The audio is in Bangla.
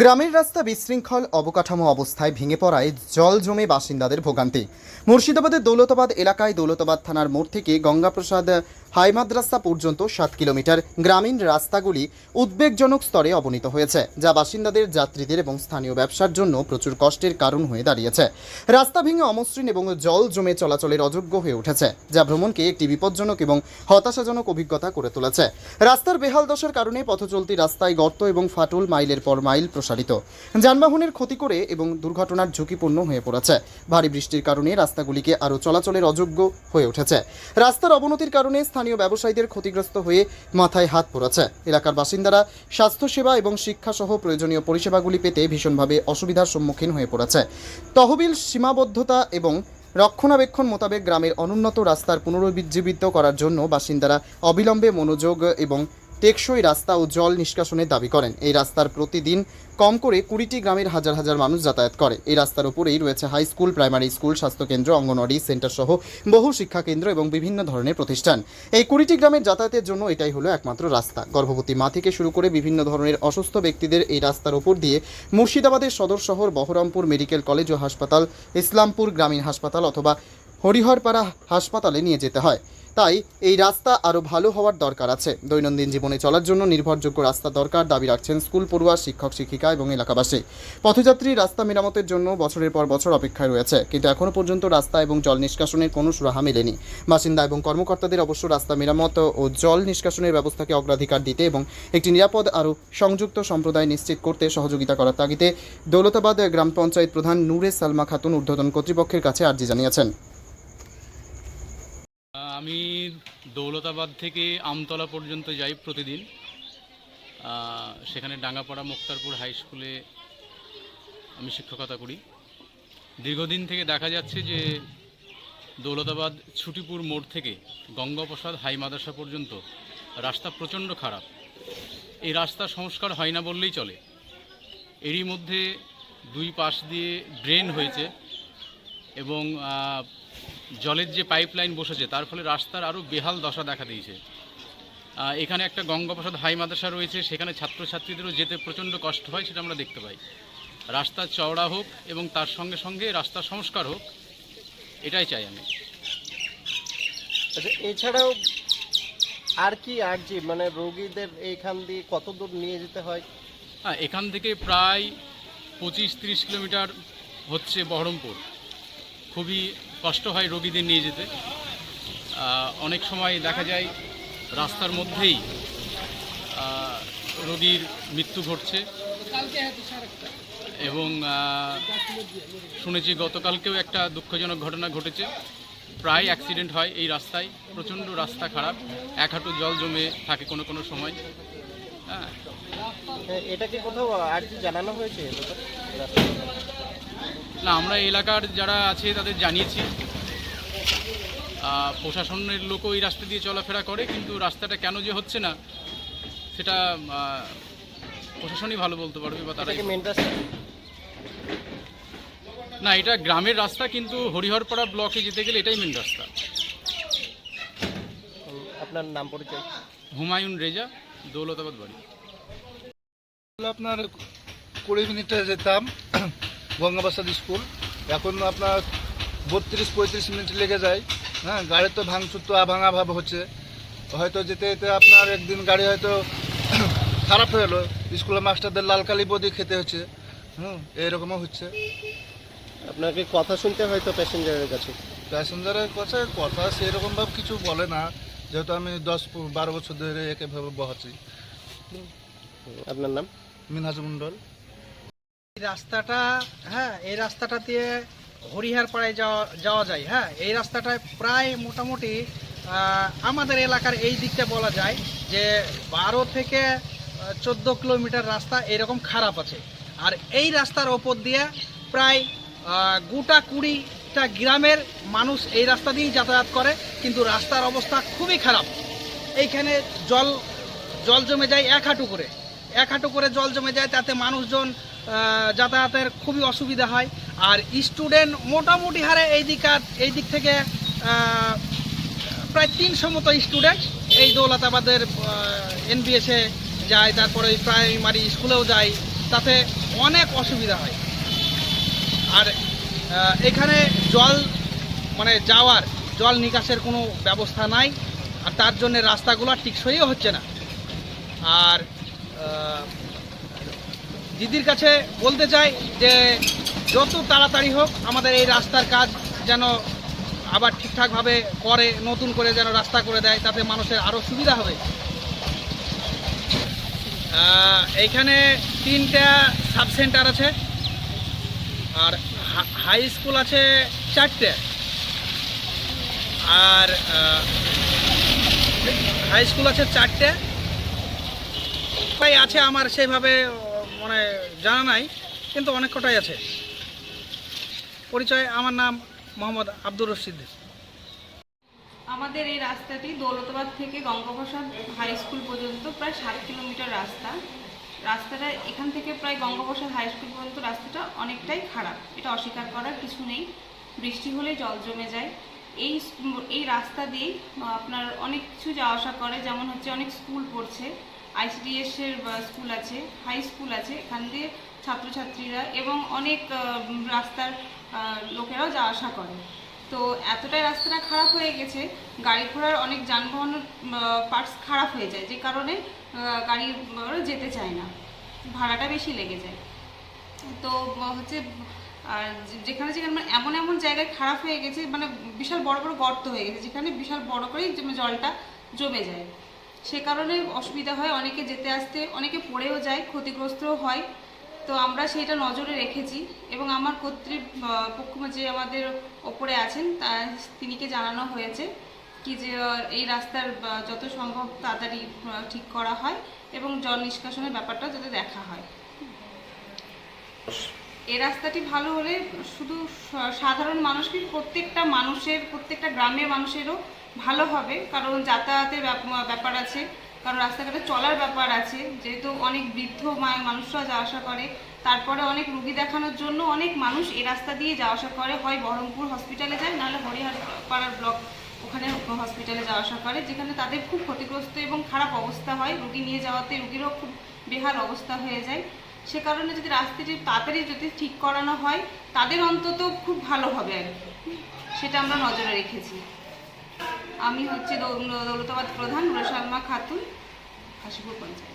গ্রামের রাস্তা বিশৃঙ্খল, অবকাঠামো অবস্থায় ভেঙে পড়ায় জল জমে বাসিন্দাদের ভোগান্তি। মুর্শিদাবাদের দৌলতাবাদ এলাকায় দৌলতাবাদ থানার মোড় থেকে গঙ্গাপ্রসাদ হাই মাদ্রাসা পর্যন্ত সাত কিলোমিটার গ্রামীণ রাস্তাগুলি উদ্বেগজনক স্তরে অবনীত হয়েছে, যা বাসিন্দাদের, যাত্রীদের এবং স্থানীয় ব্যবসার জন্য প্রচুর কষ্টের কারণ হয়ে দাঁড়িয়েছে। রাস্তা ভেঙে অমসৃণ এবং জল জমে চলাচলের অযোগ্য হয়ে উঠেছে, যা ভ্রমণকে একটি বিপজ্জনক এবং হতাশাজনক অভিজ্ঞতা করে তুলেছে। রাস্তার বেহাল দশার কারণে পথচলতি রাস্তায় গর্ত এবং ফাটল মাইলের পর মাইল প্রসারিত। যানবাহনের ক্ষতি করে এবং দুর্ঘটনার ঝুঁকিপূর্ণ হয়ে পড়েছে। ভারী বৃষ্টির কারণে রাস্তাগুলিকে আরও চলাচলের অযোগ্য হয়ে উঠেছে। রাস্তার অবনতির কারণে স্থানীয় ব্যবসায়ীদের ক্ষতিগ্রস্ত হয়ে মাথায় হাত পড়েছে। এলাকার বাসিন্দারা স্বাস্থ্যসেবা এবং শিক্ষাসহ প্রয়োজনীয় পরিষেবাগুলি পেতে ভীষণভাবে অসুবিধার সম্মুখীন হয়ে পড়েছে। তহবিল সীমাবদ্ধতা এবং রক্ষণাবেক্ষণ মোতাবেক গ্রামের অনুন্নত রাস্তার পুনরুজ্জীবিত করার জন্য বাসিন্দারা অবিলম্বে মনোযোগ এবং টেকসই রাস্তা ও জল নিষ্কাশনের দাবি করেন। এই রাস্তার প্রতিদিন কম করে কুড়িটি গ্রামের হাজার হাজার মানুষ যাতায়াত করে। এই রাস্তার উপরেই রয়েছে হাই স্কুল, প্রাইমারি স্কুল, স্বাস্থ্যকেন্দ্র, অঙ্গনওয়াড়ি সেন্টার সহ বহু শিক্ষাকেন্দ্র এবং বিভিন্ন ধরনের প্রতিষ্ঠান। এই কুড়িটি গ্রামের যাতায়াতের জন্য এটাই হলো একমাত্র রাস্তা। গর্ভবতী মা থেকে শুরু করে বিভিন্ন ধরনের অসুস্থ ব্যক্তিদের এই রাস্তার উপর দিয়ে মুর্শিদাবাদের সদর শহর বহরমপুর মেডিকেল কলেজ ও হাসপাতাল, ইসলামপুর গ্রামীণ হাসপাতাল অথবা হরিহরপাড়া হাসপাতালে নিয়ে যেতে হয়। তাই এই রাস্তা আরও ভালো হওয়ার দরকার আছে। দৈনন্দিন জীবনে চলার জন্য নির্ভরযোগ্য রাস্তা দরকার দাবি রাখছেন স্কুল পড়ুয়া, শিক্ষক, শিক্ষিকা এবং এলাকাবাসী। পথযাত্রী রাস্তা মেরামতের জন্য বছরের পর বছর অপেক্ষায় রয়েছে। কিন্তু এখনও পর্যন্ত রাস্তা এবং জল নিষ্কাশনের কোনো সুরাহা মেলেনি। বাসিন্দা এবং কর্মকর্তাদের অবশ্য রাস্তা মেরামত ও জল নিষ্কাশনের ব্যবস্থাকে অগ্রাধিকার দিতে এবং একটি নিরাপদ আরও সংযুক্ত সম্প্রদায় নিশ্চিত করতে সহযোগিতা করার তাগিদে দৌলতাবাদ গ্রাম পঞ্চায়েত প্রধান নূরে সালমা খাতুন ঊর্ধ্বতন কর্তৃপক্ষের কাছে আর্জি জানিয়েছেন। আমি দৌলতাবাদ থেকে আমতলা পর্যন্ত যাই প্রতিদিন। সেখানে ডাঙ্গাপাড়া মুক্তারপুর হাই স্কুলে আমি শিক্ষকতা করি। দীর্ঘদিন থেকে দেখা যাচ্ছে যে দৌলতাবাদ ছুটিপুর মোড় থেকে গঙ্গাপ্রসাদ হাই মাদ্রাসা পর্যন্ত রাস্তা প্রচণ্ড খারাপ। এই রাস্তা সংস্কার হয় না বললেই চলে। এরই মধ্যে দুই পাশ দিয়ে ড্রেন হয়েছে এবং জলের যে পাইপলাইন বসেছে তার ফলে রাস্তার আরও বেহাল দশা দেখা দিয়েছে। এখানে একটা গঙ্গাপ্রসাদ হাই মাদ্রাসা রয়েছে সেখানে ছাত্রছাত্রীদেরও যেতে প্রচণ্ড কষ্ট হয় সেটা আমরা দেখতে পাই। রাস্তা চওড়া হোক এবং তার সঙ্গে সঙ্গে রাস্তা সংস্কার হোক এটাই চাই আমি। আচ্ছা এছাড়াও আর কি আর যে মানে রোগীদের এইখান দিয়ে কত দূর নিয়ে যেতে হয়? হ্যাঁ এখান থেকে প্রায় পঁচিশ তিরিশ কিলোমিটার হচ্ছে বহরমপুর। খুবই কষ্ট হয় রোগীদের নিয়ে যেতে। অনেক সময় দেখা যায় রাস্তার মধ্যেই রোগীর মৃত্যু ঘটছে। এবং শুনেছি গতকালকেও একটা দুঃখজনক ঘটনা ঘটেছে। প্রায় অ্যাক্সিডেন্ট হয় এই রাস্তায়। প্রচণ্ড রাস্তা খারাপ। এক হাঁটু জল জমে থাকে কোনো কোনো সময়। হ্যাঁ। এটা কি কোথাও আর কি জানানো হয়েছে? না আমরা এলাকার যারা আছে তাদের জানিয়েছি। প্রশাসনের লোকও এই রাস্তা দিয়ে চলাফেরা করে কিন্তু রাস্তাটা কেন যে হচ্ছে না সেটা প্রশাসনই ভালো বলতে পারবে বা তারা মেন রাস্তা? না এটা গ্রামের রাস্তা কিন্তু হরিহরপাড়া ব্লকে যেতে গেলে এটাই মেন রাস্তা। আপনার নাম পরিচয়? হুমায়ুন রেজা দৌলতাবাদ বাড়ি। আপনার কুড়ি মিনিটে যেতাম। গঙ্গাবাসাদ স্কুল। এখন আপনার বত্রিশ পঁয়ত্রিশ মিনিট লেগে যায়। হ্যাঁ গাড়ি তো ভাঙচুর তো আভাঙা ভাব হচ্ছে। হয়তো যেতে যেতে আপনার একদিন গাড়ি হয়তো খারাপ হয়ে গেলো স্কুলের মাস্টারদের লাল কালি বদি খেতে হচ্ছে। হুম এইরকমও হচ্ছে। আপনাকে কথা শুনতে হয়তো প্যাসেঞ্জারের কাছে? প্যাসেঞ্জারের কাছে কথা সেরকমভাবে কিছু বলে না। যেহেতু আমি দশ বারো বছর ধরে একেভাবে বহাচ্ছি আপনার নাম? মিনহাজ মণ্ডল। রাস্তাটা হ্যাঁ এই রাস্তাটা দিয়ে হরিহার পাড়ায় যাওয়া যাওয়া যায় হ্যাঁ এই রাস্তাটায় প্রায় মোটামুটি আমাদের এলাকার এই দিকটা বলা যায় যে বারো থেকে চোদ্দ কিলোমিটার রাস্তা এরকম খারাপ আছে। আর এই রাস্তার ওপর দিয়ে প্রায় গোটা কুড়িটা গ্রামের মানুষ এই রাস্তা দিয়েই যাতায়াত করে, কিন্তু রাস্তার অবস্থা খুবই খারাপ। এইখানে জল জল জমে যায় এক হাঁটু করে। এক হাঁটু করে জল জমে যায়, তাতে মানুষজন যাতায়াতের খুবই অসুবিধা হয়। আর স্টুডেন্ট মোটামুটি হারে এই দিক এই দিক থেকে প্রায় তিনশো মতো স্টুডেন্ট এই দৌলতাবাদের এনবিএসে যায়, তারপরে ওই প্রাইমারি স্কুলেও যায়। তাতে অনেক অসুবিধা হয়। আর এখানে জল মানে যাওয়ার, জল নিকাশের কোনো ব্যবস্থা নাই। আর তার জন্য রাস্তাগুলো টিকসইও হচ্ছে না। আর দিদির কাছে বলতে চাই যে যত তাড়াতাড়ি হোক আমাদের এই রাস্তার কাজ যেন আবার ঠিকঠাকভাবে করে, নতুন করে যেন রাস্তা করে দেয়, তাতে মানুষের আরও সুবিধা হবে। এইখানে তিনটা সাব সেন্টার আছে, আর হাই স্কুল আছে চারটে। আর হাই স্কুল আছে চারটে। আছে আমার সেভাবে মানে জানা নাই, কিন্তু অনেক কটাই আছে। পরিচয়, আমার নাম মোহাম্মদ আব্দুর রশিদ। আমাদের এই রাস্তাটি দৌলতাবাদ থেকে গঙ্গাপ্রসাদ হাই স্কুল পর্যন্ত প্রায় ষাট কিলোমিটার রাস্তা। রাস্তাটা এখান থেকে প্রায় গঙ্গাপ্রসাদ হাই স্কুল পর্যন্ত রাস্তাটা অনেকটাই খারাপ। এটা অস্বীকার করার কিছু নেই। বৃষ্টি হলে জল জমে যায়। এই এই রাস্তা দিয়েই আপনার অনেক কিছু যাওয়া আসা করে। যেমন হচ্ছে অনেক স্কুল পড়ছে। আইসিডিএস এর বা, স্কুল আছে হাই স্কুল আছে এখান দিয়ে ছাত্রছাত্রীরা এবং অনেক রাস্তার লোকেরাও যাওয়া আসা করে। তো এতটাই রাস্তাটা খারাপ হয়ে গেছে গাড়ি ঘোড়ার অনেক যানবাহনের পার্টস খারাপ হয়ে যায় যে কারণে গাড়ি যেতে চায় না ভাড়াটা বেশি লেগে যায়। তো হচ্ছে আর যেখানে যেখানে মানে এমন এমন জায়গায় খারাপ হয়ে গেছে মানে বিশাল বড় বড় গর্ত হয়ে গেছে যেখানে বিশাল বড় করেই জলটা জমে যায়। সে কারণে অসুবিধা হয়। অনেকে যেতে আসতে, অনেকে পড়েও যায়, ক্ষতিগ্রস্তও হয়। তো আমরা সেটা নজরে রেখেছি এবং আমার কর্তৃপক্ষ যে আমাদের ওপরে আছেন, তা তিনিকে জানানো হয়েছে কি যে এই রাস্তার যত সম্ভব তাড়াতাড়ি ঠিক করা হয় এবং জল নিষ্কাশনের ব্যাপারটা যাতে দেখা হয়। এই রাস্তাটি ভালো হলে শুধু সাধারণ মানুষকে, প্রত্যেকটা মানুষের, প্রত্যেকটা গ্রামের মানুষেরও ভালো হবে, কারণ যাতায়াতের ব্যাপার আছে, কারণ রাস্তাঘাটে চলার ব্যাপার আছে, যেহেতু অনেক বৃদ্ধ মানুষরা যাওয়া আসা করে, তারপরে অনেক রুগী দেখানোর জন্য অনেক মানুষ এই রাস্তা দিয়ে যাওয়া আসা করে, হয় বহরমপুর হসপিটালে যায়, নাহলে হরিহর পাড়ার ব্লক ওখানে হসপিটালে যাওয়া আসা করে, যেখানে তাদের খুব ক্ষতিগ্রস্ত এবং খারাপ অবস্থা হয়, রুগী নিয়ে যাওয়াতে রুগীরও খুব বেহাল অবস্থা হয়ে যায়। সে কারণে যদি রাস্তাটি তাড়াতাড়ি যদি ঠিক করানো হয়, তাদের অন্তত খুব ভালো হবে আর কি। সেটা আমরা নজরে রেখেছি। আমি হচ্ছে দৌলতাবাদ প্রধান রসালমা খাতুন হাসিপুর পঞ্চায়েত।